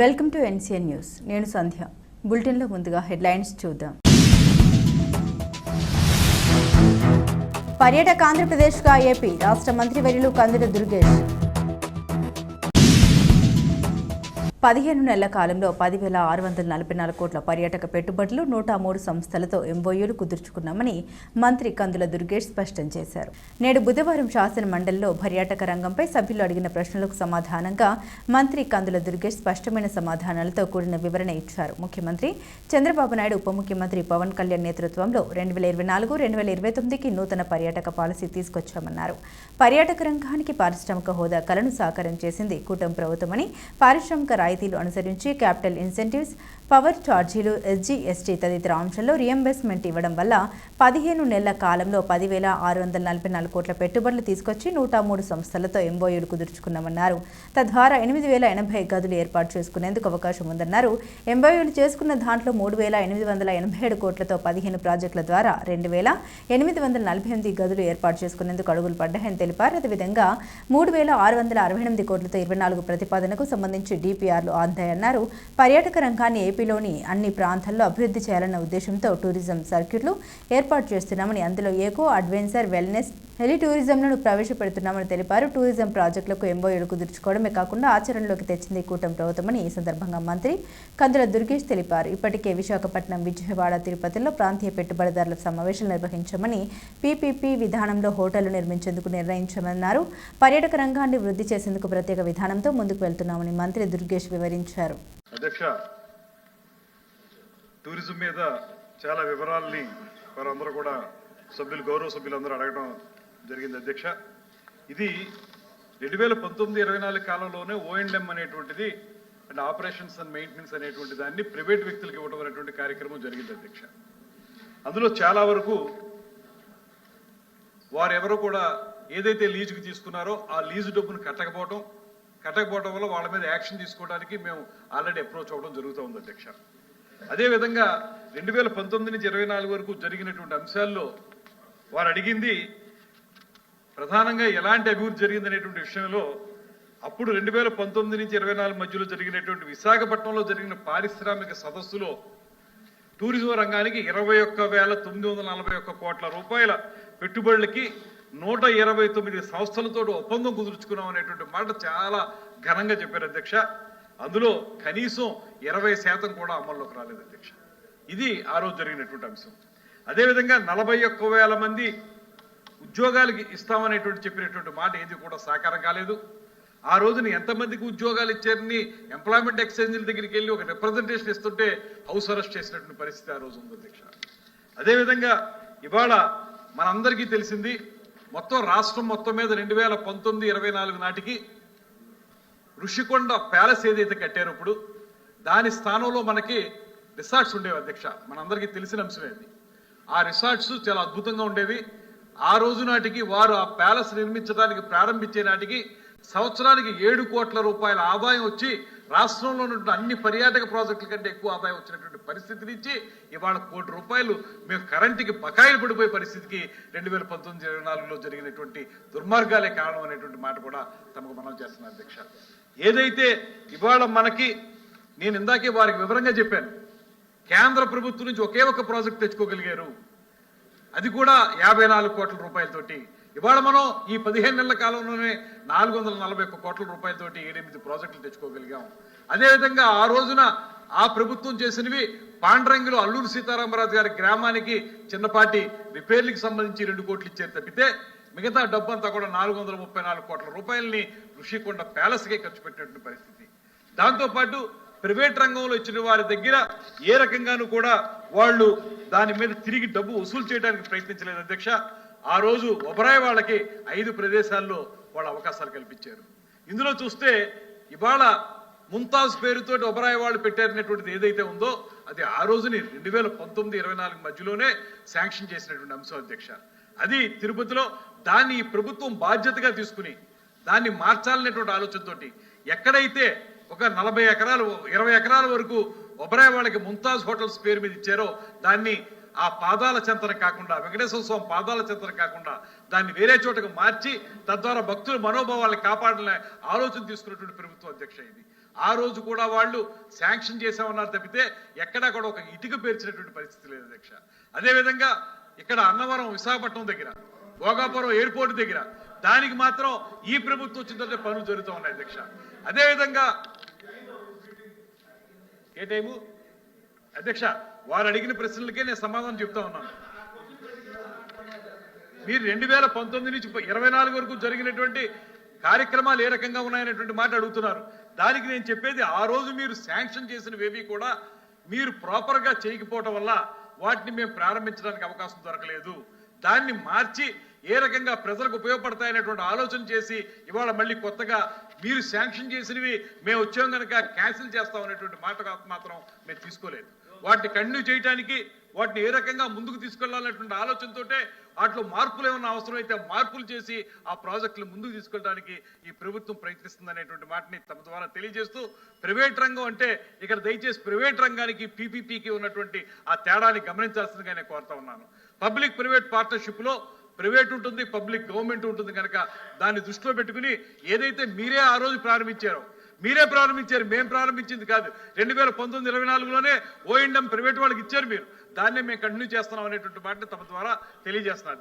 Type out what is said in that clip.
Welcome to NCN news. నేను సంధ్య. బులెటిన్లో ముందుగా హెడ్లైన్స్ చూద్దాం. పర్యాటక ఆంధ్రప్రదేశ్గా ఏపీ. రాష్ట్ర మంత్రివర్యులు కందుల దుర్గేష్. పదిహేను నెలల కాలంలో పదివేల ఆరు వందల నలభై నాలుగు కోట్ల పర్యాటక పెట్టుబడులు నూట మూడు సంస్థలతో ఎంఓయూలు కుదుర్చుకున్నామని మంత్రి కందుల దుర్గేష్ స్పష్టం చేశారు. నేడు బుధవారం శాసన మండలిలో పర్యాటక రంగంపై సభ్యులు అడిగిన ప్రశ్నలకు సమాధానంగా మంత్రి కందుల దుర్గేష్ స్పష్టమైన సమాధానాలతో కూడిన వివరణ ఇచ్చారు. ముఖ్యమంత్రి చంద్రబాబు నాయుడు ఉప ముఖ్యమంత్రి పవన్ కళ్యాణ్ నేతృత్వంలో రెండు వేల ఇరవై నాలుగు రెండు వేల ఇరవై తొమ్మిదికి నూతన పర్యాటక పాలసీ తీసుకొచ్చామన్నారు. పర్యాటక రంగానికి పారిశ్రామిక హోదా కలను సాకారం చేసింది కూటమి ప్రభుత్వమని పారిశ్రామిక రాయితీలు అనుసరించి క్యాపిటల్ ఇన్సెంటివ్స్ పవర్ ఛార్జీలు ఎస్జీ ఎస్టీ తదితర అంశాల్లో రియంబర్స్మెంట్ ఇవ్వడం వల్ల పదిహేను నెలల కాలంలో పదివేల ఆరు వందల నలభై నాలుగు కోట్ల పెట్టుబడులు తీసుకొచ్చి నూట మూడు సంస్థలతో ఎంబోయూలు కుదుర్చుకున్నామన్నారు. తద్వారా ఎనిమిది వేల ఎనభై గదులు ఏర్పాటు చేసుకునేందుకు అవకాశం ఉందన్నారు. ఎంబోయూలు చేసుకున్న దాంట్లో మూడు వేల ఎనిమిది వందల ఎనభై ఏడు కోట్లతో పదిహేను ప్రాజెక్టుల ద్వారా రెండు వేల ఎనిమిది వందల నలభై ఎనిమిది గదులు ఏర్పాటు చేసుకునేందుకు అడుగులు పడ్డాయని తెలిపారు. అదేవిధంగా మూడు వేల ఆరు వందల అరవై ఎనిమిది కోట్లతో ఇరవై నాలుగు ప్రతిపాదనకు సంబంధించి డిపిఆర్లు అందాయన్నారు పర్యాటక రంగాన్ని ఏపీలోని అన్ని ప్రాంతాల్లో అభివృద్ధి చేయాలన్న ఉద్దేశంతో టూరిజం సర్క్యూట్లు ఏర్పాటు చేస్తున్నామని అందులో ఏకో అడ్వెంచర్ వెల్నెస్ హెలి టూరిజంలను ప్రవేశపెడుతున్నామని తెలిపారు. టూరిజం ప్రాజెక్టులకు ఎంబోయూలు కుదుర్చుకోవడమే కాకుండా ఆచరణలోకి తెచ్చింది కూటమి ప్రభుత్వమని ఈ సందర్భంగా మంత్రి కందుల దుర్గేష్ తెలిపారు. ఇప్పటికే విశాఖపట్నం విజయవాడ తిరుపతిలో ప్రాంతీయ పెట్టుబడిదారుల సమావేశం నిర్వహించామని పీపీపీ విధానంలో హోటళ్ళు నిర్మించేందుకు నిర్ణయించామన్నారు. పర్యాటక రంగాన్ని వృద్ధి చేసేందుకు ప్రత్యేక విధానంతో ముందుకు వెళ్తున్నామని మంత్రి దుర్గేష్ వివరించారు. అధ్యక్ష టూరిజం మీద చాలా వివరాలని వారందరూ కూడా సభ్యులు గౌరవ సభ్యులందరూ అడగడం జరిగింది అధ్యక్ష. ఇది రెండు వేల పంతొమ్మిది ఇరవై నాలుగు కాలంలోనే ఓఎండ్ఎం అనేటువంటిది అండ్ ఆపరేషన్స్ అండ్ మెయింటెనెన్స్ అనేటువంటి దాన్ని ప్రైవేట్ వ్యక్తులకు ఇవ్వడం అనేటువంటి కార్యక్రమం జరిగింది అధ్యక్ష. అందులో చాలా వరకు వారెవరో కూడా ఏదైతే లీజుకి తీసుకున్నారో ఆ లీజు డబ్బును కట్టకపోవడం కట్టకపోవడం వల్ల వాళ్ళ మీద యాక్షన్ తీసుకోవడానికి మేము ఆల్రెడీ అప్రోచ్ అవ్వడం జరుగుతూ ఉంది అధ్యక్ష. అదేవిధంగా రెండు వేల పంతొమ్మిది నుంచి ఇరవై నాలుగు వరకు జరిగినటువంటి అంశాల్లో వారు అడిగింది ప్రధానంగా ఎలాంటి అభివృద్ధి జరిగిందనేటువంటి విషయంలో అప్పుడు రెండు వేల పంతొమ్మిది నుంచి ఇరవై నాలుగు మధ్యలో జరిగినటువంటి విశాఖపట్నంలో జరిగిన పారిశ్రామిక సదస్సులో టూరిజం రంగానికి ఇరవై ఒక్క వేల తొమ్మిది వందల నలభై ఒక్క కోట్ల రూపాయల పెట్టుబడులకి నూట ఇరవై తొమ్మిది సంస్థలతో ఒప్పందం కుదుర్చుకున్నాం అనేటువంటి మాట చాలా ఘనంగా చెప్పారు అధ్యక్ష. అందులో కనీసం ఇరవై శాతం కూడా అమల్లోకి రాలేదు అధ్యక్ష. ఇది ఆ రోజు జరిగినటువంటి అంశం. అదేవిధంగా నలభై ఒక్క వేల మంది ఉద్యోగాలకి ఇస్తామనేటువంటి చెప్పినటువంటి మాట ఏది కూడా సాకారం కాలేదు. ఆ రోజున ఎంతమందికి ఉద్యోగాలు ఇచ్చారని ఎంప్లాయ్మెంట్ ఎక్స్చేంజ్ల దగ్గరికి వెళ్ళి ఒక రిప్రజెంటేషన్ ఇస్తుంటే హౌస్ అరెస్ట్ చేసినటువంటి పరిస్థితి ఆ రోజు ఉంది అధ్యక్ష. అదేవిధంగా ఇవాళ మనందరికీ తెలిసింది మొత్తం రాష్ట్రం మొత్తం మీద రెండు వేల పంతొమ్మిది ఇరవై నాలుగు నాటికి ఋషికొండ ప్యాలెస్ ఏదైతే కట్టారో ఇప్పుడు దాని స్థానంలో మనకి రిసార్ట్స్ ఉండేవి అధ్యక్ష. మనందరికీ తెలిసిన అంశమే అది. ఆ రిసార్ట్స్ చాలా అద్భుతంగా ఉండేవి. ఆ రోజు నాటికి వారు ఆ ప్యాలెస్ నిర్మించడానికి ప్రారంభించే నాటికి సంవత్సరానికి ఏడు కోట్ల రూపాయల ఆదాయం వచ్చి రాష్ట్రంలో ఉన్నటువంటి అన్ని పర్యాటక ప్రాజెక్టుల కంటే ఎక్కువ ఆదాయం వచ్చినటువంటి పరిస్థితి నుంచి ఇవాళ కోటి రూపాయలు మేము కరెంటుకి బకాయిలు పడిపోయే పరిస్థితికి రెండు వేల పంతొమ్మిది ఇరవై నాలుగులో జరిగినటువంటి దుర్మార్గాలే కారణం అనేటువంటి మాట కూడా తమకు మనం చేస్తున్నాం అధ్యక్ష. ఏదైతే ఇవాళ మనకి నేను ఇందాకే వారికి వివరంగా చెప్పాను కేంద్ర ప్రభుత్వం నుంచి ఒకే ఒక ప్రాజెక్ట్ తెచ్చుకోగలిగారు. అది కూడా యాభై నాలుగు కోట్ల రూపాయలతోటి. ఇవాళ మనం ఈ పదిహేను నెలల కాలంలోనే నాలుగు వందల నలభై ఒక్క కోట్ల రూపాయలతోటి ఏడెనిమిది ప్రాజెక్టులు తెచ్చుకోగలిగాం. అదేవిధంగా ఆ రోజున ఆ ప్రభుత్వం చేసినవి పాండ్రంగిలో అల్లూరు సీతారామరాజు గారి గ్రామానికి చిన్నపాటి రిపేర్లకు సంబంధించి రెండు కోట్లు ఇచ్చారు తప్పితే మిగతా డబ్బంతా కూడా నాలుగు వందల ముప్పై నాలుగు కోట్ల రూపాయలని ఋషికొండ ప్యాలెస్కే ఖర్చు పెట్టినటువంటి పరిస్థితి. దాంతోపాటు ప్రైవేట్ రంగంలో ఇచ్చిన వారి దగ్గర ఏ రకంగానూ కూడా వాళ్ళు దాని మీద తిరిగి డబ్బు వసూలు చేయడానికి ప్రయత్నించలేదు అధ్యక్ష. ఆ రోజు ఒబరాయ్ వాళ్ళకి ఐదు ప్రదేశాల్లో వాళ్ళ అవకాశాలు కల్పించారు. ఇందులో చూస్తే ఇవాళ ముంతాజ్ పేరుతోటి ఒబరాయ్ వాళ్ళు పెట్టారనేటువంటిది ఏదైతే ఉందో అది ఆ రోజుని రెండు వేల పంతొమ్మిది ఇరవై నాలుగు మధ్యలోనే శాంక్షన్ చేసినటువంటి అంశం అధ్యక్ష. అది తిరుపతిలో దాన్ని ఈ ప్రభుత్వం బాధ్యతగా తీసుకుని దాన్ని మార్చాలనేటువంటి ఆలోచనతోటి ఎక్కడైతే ఒక నలభై ఎకరాలు ఇరవై ఎకరాల వరకు ఒబరాయి వాళ్ళకి ముంతాజ్ హోటల్స్ పేరు మీద ఇచ్చారో దాన్ని ఆ పాదాల చెంతన కాకుండా వెంకటేశ్వర స్వామి పాదాల చెంతన కాకుండా దాన్ని వేరే చోటకు మార్చి తద్వారా భక్తుల మనోభావాలను కాపాడాలనే ఆలోచన తీసుకున్నటువంటి ప్రభుత్వం అధ్యక్ష ఇది. ఆ రోజు కూడా వాళ్ళు శాంక్షన్ చేశామన్నారు తప్పితే ఎక్కడా కూడా ఒక ఇటుక పేర్చినటువంటి పరిస్థితి లేదు అధ్యక్ష. అదేవిధంగా ఇక్కడ అన్నవరం విశాఖపట్నం దగ్గర భోగాపురం ఎయిర్పోర్ట్ దగ్గర. దానికి మాత్రం ఈ ప్రభుత్వం వచ్చిన తర్వాత పనులు జరుగుతూ ఉన్నాయి అధ్యక్ష. అదేవిధంగా ఏ టైము? అధ్యక్ష వారు అడిగిన ప్రశ్నలకే నేను సమాధానం చెప్తా ఉన్నాను. మీరు రెండు వేల పంతొమ్మిది నుంచి ఇరవై నాలుగు వరకు జరిగినటువంటి కార్యక్రమాలు ఏ రకంగా ఉన్నాయనేటువంటి మాట అడుగుతున్నారు. దానికి నేను చెప్పేది ఆ రోజు మీరు శాంక్షన్ చేసినవేవి కూడా మీరు ప్రాపర్గా చేయకపోవటం వల్ల వాటిని మేము ప్రారంభించడానికి అవకాశం దొరకలేదు. దాన్ని మార్చి ఏ రకంగా ప్రజలకు ఉపయోగపడతాయనేటువంటి ఆలోచన చేసి ఇవాళ మళ్ళీ కొత్తగా మీరు శాంక్షన్ చేసినవి మేము వచ్చాం కనుక క్యాన్సిల్ చేస్తాం అనేటువంటి మాట మాత్రం మేము తీసుకోలేదు. వాటిని కంటిన్యూ చేయడానికి వాటిని ఏ రకంగా ముందుకు తీసుకెళ్ళాలనేటువంటి ఆలోచనతోటే వాటిలో మార్పులు ఏమన్నా అవసరం అయితే మార్పులు చేసి ఆ ప్రాజెక్టులు ముందుకు తీసుకెళ్ళడానికి ఈ ప్రభుత్వం ప్రయత్నిస్తుంది అనేటువంటి మాటని తమ ద్వారా తెలియజేస్తూ ప్రైవేట్ రంగం అంటే ఇక్కడ దయచేసి ప్రైవేట్ రంగానికి పీపీపీకి ఉన్నటువంటి ఆ తేడాని గమనించాల్సిందిగా నేను కోరుతా ఉన్నాను. పబ్లిక్ ప్రైవేట్ పార్ట్నర్షిప్లో ప్రైవేట్ ఉంటుంది పబ్లిక్ గవర్నమెంట్ ఉంటుంది కనుక దాన్ని దృష్టిలో పెట్టుకుని ఏదైతే మీరే ఆ రోజు ప్రారంభించారో మీరే ప్రారంభించారు మేము ప్రారంభించింది కాదు. రెండు వేల పంతొమ్మిది ఇరవై నాలుగులోనే ఓఎండం ప్రైవేట్ వాళ్ళకి ఇచ్చారు మీరు. దాన్నే మేము కంటిన్యూ చేస్తున్నాం అనేటువంటి మాటని తమ ద్వారా తెలియజేస్తున్నారు.